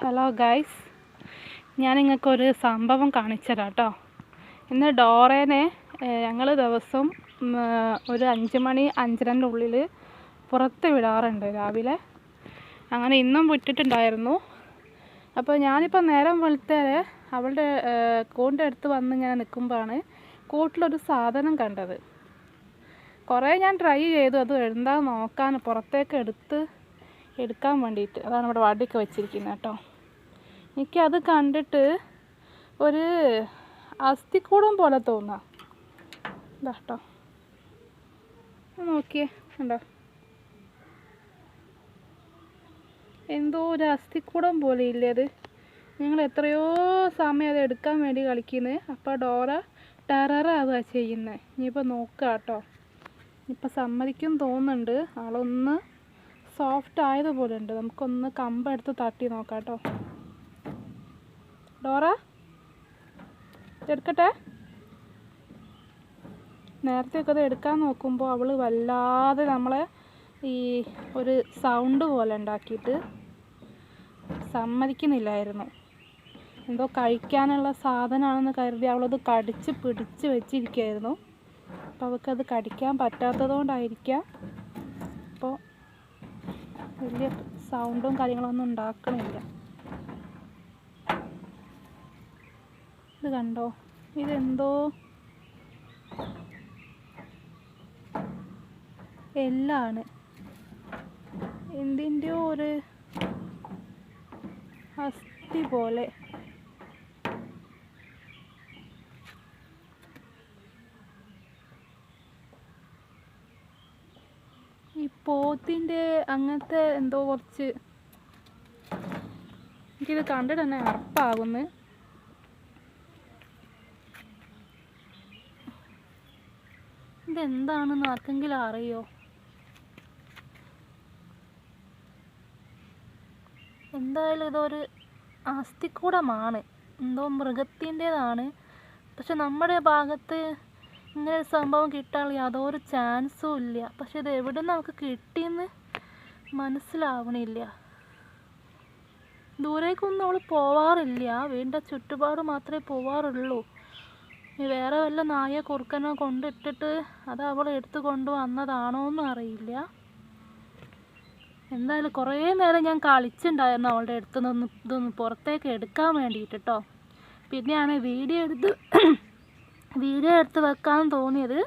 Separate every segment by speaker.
Speaker 1: Hello guys ഞാൻ നിങ്ങൾക്കൊരു സംഭവം കാണിച്ചു തരാം കേട്ടോ ഇന്ന് ഡോറേനെ ഞങ്ങൾ ദിവസം ഒരു അഞ്ച് മണി അഞ്ചരന്റെ ഉള്ളിൽ പുറത്ത് വിടാറുണ്ട് രാവിലെ. അങ്ങനെ ഇന്നും വിട്ടിട്ടുണ്ടായിരുന്നു. അപ്പോൾ ഞാനിപ്പോൾ നേരം വെളുത്തേരെ അവളുടെ കൂടിന്റെ അടുത്ത് വന്ന് ഞാൻ നിൽക്കുമ്പോഴാണ് കൂട്ടിലൊരു സാധനം കണ്ടത്. കുറേ ഞാൻ ട്രൈ ചെയ്തു അത് എന്താ നോക്കാൻ പുറത്തേക്ക് എടുത്ത് എടുക്കാൻ വേണ്ടിയിട്ട്. അതാണ് ഇവിടെ വടിയൊക്കെ വെച്ചിരിക്കുന്നത് കേട്ടോ. എനിക്കത് കണ്ടിട്ട് ഒരു അസ്ഥിക്കൂടം പോലെ തോന്നാം. ഇതാ കേട്ടോ. നോക്കിയേ ഉണ്ടോ എന്തോ ഒരു അസ്ഥിക്കൂടം പോലെ ഇല്ലേ അത്? ഞങ്ങൾ എത്രയോ സമയം അത് എടുക്കാൻ വേണ്ടി കളിക്കുന്നത് അപ്പോൾ ഡോറ ടെററാവുക ചെയ്യുന്നത് ഇനിയിപ്പോൾ നോക്കാം കേട്ടോ. ഇപ്പം സമ്മതിക്കും തോന്നുന്നുണ്ട്. ആളൊന്ന് സോഫ്റ്റ് ആയതുപോലെ ഉണ്ട്. നമുക്കൊന്ന് കമ്പെടുത്ത് തട്ടി നോക്കാം കേട്ടോ ഡോറ? എടുക്കട്ടെ നേരത്തെയൊക്കെ അത് എടുക്കാൻ നോക്കുമ്പോൾ അവൾ വല്ലാതെ നമ്മളെ ഈ ഒരു സൗണ്ട് പോലെ ഉണ്ടാക്കിയിട്ട് സമ്മതിക്കുന്നില്ലായിരുന്നു. എന്തോ കഴിക്കാനുള്ള സാധനമാണെന്ന് കരുതി അവളത് കടിച്ച് പിടിച്ച് വെച്ചിരിക്കുകയായിരുന്നു. അപ്പോൾ അവൾക്കത് കടിക്കാൻ പറ്റാത്തത് കൊണ്ടായിരിക്കാം അപ്പോൾ വലിയ സൗണ്ടും കാര്യങ്ങളൊന്നും ഉണ്ടാക്കണില്ല. ഇത് കണ്ടോ? ഇതെന്തോ? എല്ലാണ്. എന്തിന്റെയോ ഒരു അസ്ഥി പോലെ ഈ പോത്തിന്റെ അങ്ങനത്തെ എന്തോ കുറച്ച് എനിക്കിത് കണ്ടിട്ട് തന്നെ അറപ്പാകുന്നു ഇതെന്താണെന്ന് ആർക്കെങ്കിലും അറിയോ? എന്തായാലും ഇതൊരു അസ്ഥിക്കൂടമാണ് എന്തോ മൃഗത്തിന്റെതാണ് പക്ഷെ നമ്മുടെ ഭാഗത്ത് ഇങ്ങനെ ഒരു സംഭവം കിട്ടാനുള്ള യാതൊരു ചാൻസും ഇല്ല. പക്ഷെ ഇത് എവിടെ നമുക്ക് കിട്ടിയെന്ന് മനസ്സിലാവണില്ല. ദൂരേക്കൊന്നും അവൾ പോവാറില്ല. വീടിന്റെ ചുറ്റുപാട് മാത്രമേ പോവാറുള്ളൂ. വേറെ വല്ല നായ കുറുക്കനോ കൊണ്ടിട്ടിട്ട് അത് അവൾ എടുത്തു കൊണ്ടുവന്നതാണോ എന്നും അറിയില്ല. എന്തായാലും കുറേ നേരം ഞാൻ കളിച്ചിട്ടുണ്ടായിരുന്നു അവളുടെ അടുത്ത് നിന്ന് ഇതൊന്ന് പുറത്തേക്ക് എടുക്കാൻ വേണ്ടിയിട്ട് കേട്ടോ പിന്നെയാണ് വീഡിയോ എടുത്ത് വീഡിയോ എടുത്ത് വെക്കാൻ തോന്നിയത്.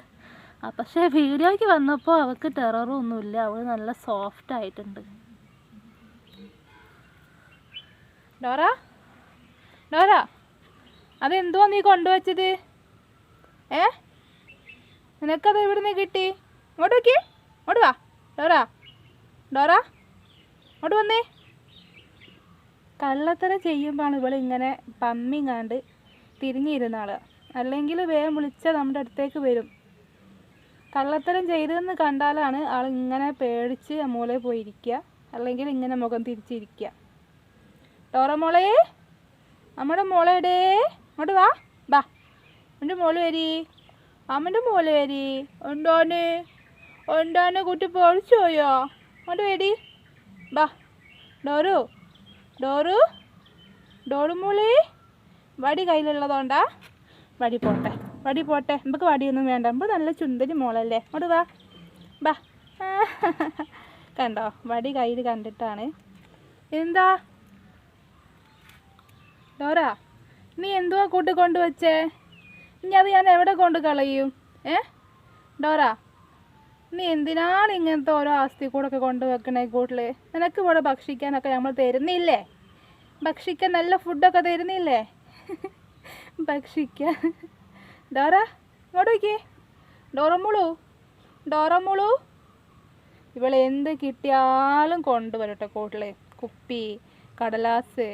Speaker 1: പക്ഷേ വീഡിയോയ്ക്ക് വന്നപ്പോൾ അവൾക്ക് ടെററൊന്നുമില്ല അവൾ നല്ല സോഫ്റ്റ് ആയിട്ടുണ്ട്. ഡോറ? ഡോറ? അതെന്തുവാ നീ കൊണ്ടുവച്ചത്? ഏ? നിനക്കത് ഇവിടുന്ന് കിട്ടി? ഇങ്ങോട്ട് നോക്കി ഇങ്ങോട്ട് വാ. ഡോറ? ഡോറ? ഇങ്ങോട്ട് വന്നേ. കള്ളത്തരം ചെയ്യുമ്പോഴാണ് ഇവളിങ്ങനെ പമ്മിങ്ങാണ്ട് തിരിഞ്ഞിരുന്ന ആൾ അല്ലെങ്കിൽ വേഗം വിളിച്ചാൽ നമ്മുടെ അടുത്തേക്ക് വരും. കള്ളത്തരം ചെയ്തതെന്ന് കണ്ടാലാണ് ആൾ ഇങ്ങനെ പേടിച്ച് മോളെ പോയിരിക്കുക. അല്ലെങ്കിൽ ഇങ്ങനെ മുഖം തിരിച്ചിരിക്കുക. ഡോറ മോളെ നമ്മുടെ മോളേടേ അങ്ങോട്ട് വാ. ബാ. എന്റെ മോൾ വരി. അമ്മന്റെ മോൾ വരി. ഉണ്ടോന് ഉണ്ടോന് കുട്ടി പൊളിച്ചു പോയോ? അങ്ങോട്ട് വരി. ബാ. ഡോറു. ഡോറു. ഡോറു മോളെ വടി കയ്യിലുള്ളതുകൊണ്ടാ. വടി പോട്ടെ. വടി പോട്ടെ. നമുക്ക് വടിയൊന്നും വേണ്ട. നമുക്ക് നല്ല ചുണ്ടരി മോളല്ലേ? അങ്ങോട്ട് വാ. ബാ. കണ്ടോ? വടി കയ്യിൽ കണ്ടിട്ടാണ്. എന്താ? ഡോറ നീ എന്തുവാ കൂട്ടി കൊണ്ടുവച്ചേ ഇനി അത് ഞാൻ എവിടെ കൊണ്ട് കളയും? ഏ? ഡോറ നീ എന്തിനാണ് ഇങ്ങനത്തെ ഓരോ ആസ്തി കൂടൊക്കെ കൊണ്ടുവെക്കണേ കൂട്ടിൽ നിനക്ക് ഇവിടെ ഭക്ഷിക്കാനൊക്കെ നമ്മൾ തരുന്നില്ലേ? ഭക്ഷിക്കാൻ നല്ല ഫുഡൊക്കെ തരുന്നില്ലേ? ഭക്ഷിക്കാൻ. ഡോറ ഇങ്ങോട്ട് വയ്ക്കേ ഡോറമുളു ഡോറമുളു ഇവൾ എന്ത് കിട്ടിയാലും കൊണ്ടുവരട്ടെ കൂട്ടിൽ കുപ്പി കടലാസ്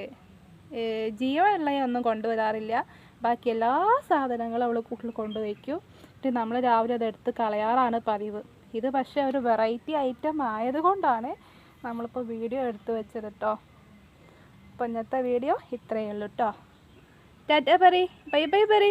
Speaker 1: ജീവനുള്ള ഒന്നും കൊണ്ടുവരാറില്ല. ബാക്കി എല്ലാ സാധനങ്ങളും അവൾ കൂട്ടിൽ കൊണ്ടുവയ്ക്കും എന്നിട്ട് നമ്മൾ രാവിലെ അതെടുത്ത് കളയാറാണ് പതിവ്. ഇത് പക്ഷേ ഒരു വെറൈറ്റി ഐറ്റം ആയതുകൊണ്ടാണ് നമ്മളിപ്പോൾ വീഡിയോ എടുത്തു വെച്ചത് കേട്ടോ അപ്പോൾ ഇന്നത്തെ വീഡിയോ ഇത്രയേ ഉള്ളൂ കേട്ടോ ടാറ്റ പറ ബൈ ബൈ പറ